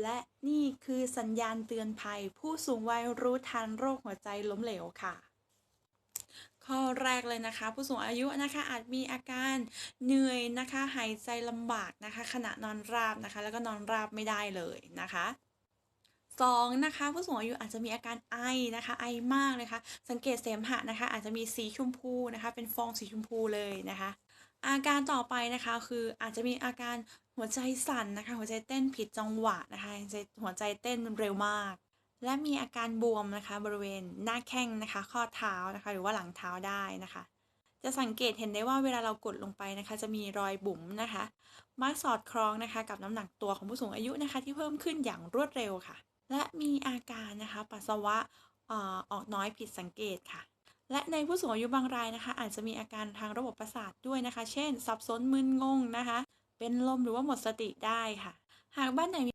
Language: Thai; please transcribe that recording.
และนี่คือสัญญาณเตือนภัย ผู้สูงวัยรู้ทันโรคหัวใจล้มเหลวค่ะ ข้อแรกเลยนะคะ ผู้สูงอายุนะคะอาจมีอาการเหนื่อยนะคะหายใจลำบากนะคะ ขณะนอนราบนะคะ แล้วก็นอนราบไม่ได้เลยนะคะสองนะคะผู้สูงอายุอาจจะมีอาการไอนะคะ ไอมากนะคะ สังเกตเสมหะนะคะ อาจจะมีสีชมพูนะคะ เป็นฟองสีชมพูเลยนะคะ อาการต่อไปนะคะคืออาจจะมีอาการหัวใจสั่นนะคะ หัวใจเต้นผิดจังหวะนะคะหัวใจหัวใจเต้นเร็วมาก และมีอาการบวมนะคะ บริเวณหน้าแข้งนะคะ ข้อเท้านะคะ หรือว่าหลังเท้าได้นะคะ จะสังเกตเห็นได้ว่าเวลาเรากดลงไปนะคะ จะมีรอยบุ๋มนะคะมักสอดคล้องนะคะ กับน้ำหนักตัวของผู้สูงอายุนะคะ ที่เพิ่มขึ้นอย่างรวดเร็วค่ะ และมีอาการนะคะ ปัสสาวะอ่อออกน้อยผิดสังเกตค่ะ และในผู้สูงอายุบางรายนะคะ อาจจะมีอาการทางระบบประสาทด้วยนะคะ เช่น สับสนมึนงงนะคะ เป็นลมหรือว่าหมดสติได้ค่ะ หากบ้านไหน